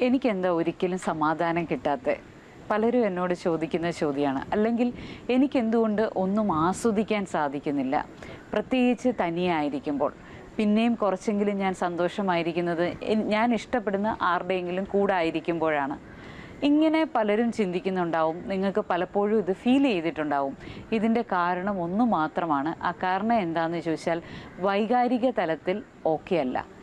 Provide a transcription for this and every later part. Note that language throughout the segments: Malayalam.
എനിക്കെന്താ ഒരിക്കലും സമാധാനം കിട്ടാത്ത? പലരും എന്നോട് ചോദിക്കുന്ന ചോദ്യമാണ്. അല്ലെങ്കിൽ എനിക്കെന്തുകൊണ്ട് ഒന്നും ആസ്വദിക്കാൻ സാധിക്കുന്നില്ല. പ്രത്യേകിച്ച് തനിയായിരിക്കുമ്പോൾ. പിന്നെയും കുറച്ചെങ്കിലും ഞാൻ സന്തോഷമായിരിക്കുന്നത് ഞാൻ ഇഷ്ടപ്പെടുന്ന ആരുടെയെങ്കിലും കൂടെ ആയിരിക്കുമ്പോഴാണ് ഇങ്ങനെ പലരും ചിന്തിക്കുന്നുണ്ടാവും. നിങ്ങൾക്ക് പലപ്പോഴും ഇത് ഫീൽ ചെയ്തിട്ടുണ്ടാവും. ഇതിന്റെ കാരണം ഒന്ന് മാത്രമാണ്. ആ കാരണം എന്താണെന്ന് ചോദിച്ചാൽ വൈകാരിക തലത്തിൽ ഓക്കെ അല്ല.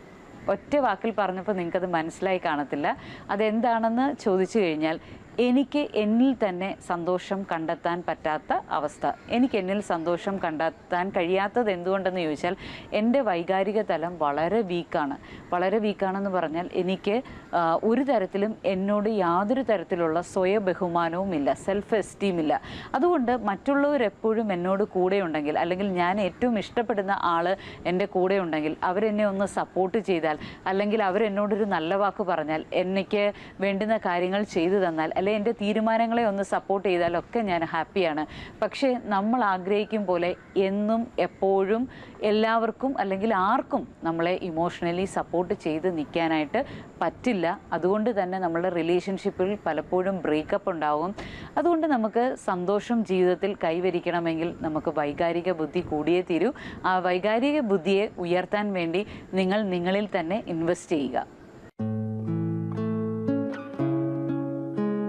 ഒറ്റ വാക്കിൽ പറഞ്ഞപ്പോൾ നിങ്ങൾക്കത് മനസ്സിലായി കാണത്തില്ല. അതെന്താണെന്ന് ചോദിച്ചു കഴിഞ്ഞാൽ എനിക്ക് എന്നിൽ തന്നെ സന്തോഷം കണ്ടെത്താൻ പറ്റാത്ത അവസ്ഥ. എനിക്ക് എന്നിൽ സന്തോഷം കണ്ടെത്താൻ കഴിയാത്തത് എന്തുകൊണ്ടെന്ന് ചോദിച്ചാൽ എന്റെ വൈകാരിക തലം വളരെ വീക്കാണ്. വളരെ വീക്കാണെന്ന് പറഞ്ഞാൽ എനിക്ക് ഒരു തരത്തിലും എന്നോട് യാതൊരു തരത്തിലുള്ള സ്വയ ബഹുമാനവും ഇല്ല സെൽഫ് എസ്റ്റീം ഇല്ല. അതുകൊണ്ട് മറ്റുള്ളവർ എപ്പോഴും എന്നോട് കൂടെ ഉണ്ടെങ്കിൽ അല്ലെങ്കിൽ ഞാൻ ഏറ്റവും ഇഷ്ടപ്പെടുന്ന ആൾ എന്റെ കൂടെ ഉണ്ടെങ്കിൽ അവരെന്നെ ഒന്ന് സപ്പോർട്ട് ചെയ്താൽ അല്ലെങ്കിൽ അവരെന്നോടൊരു നല്ല വാക്ക് പറഞ്ഞാൽ എനിക്ക് വേണ്ടുന്ന കാര്യങ്ങൾ ചെയ്തു തന്നാൽ അല്ലെങ്കിൽ എന്റെ തീരുമാനങ്ങളെ ഒന്ന് സപ്പോർട്ട് ചെയ്താലൊക്കെ ഞാൻ ഹാപ്പിയാണ് പക്ഷേ നമ്മൾ ആഗ്രഹിക്കും പോലെ എന്നും എപ്പോഴും എല്ലാവർക്കും അല്ലെങ്കിൽ ആർക്കും നമ്മളെ ഇമോഷണലി സപ്പോർട്ട് ചെയ്ത് നിൽക്കാനായിട്ട് പറ്റില്ല. അതുകൊണ്ട് തന്നെ നമ്മളുടെ റിലേഷൻഷിപ്പിൽ പലപ്പോഴും ബ്രേക്കപ്പ് ഉണ്ടാവും. അതുകൊണ്ട് നമുക്ക് സന്തോഷം ജീവിതത്തിൽ കൈവരിക്കണമെങ്കിൽ നമുക്ക് വൈകാരിക ബുദ്ധി കൂടിയേ തീരൂ. ആ വൈകാരിക ബുദ്ധിയെ ഉയർത്താൻ വേണ്ടി നിങ്ങൾ നിങ്ങളിൽ തന്നെ ഇൻവെസ്റ്റ് ചെയ്യുക.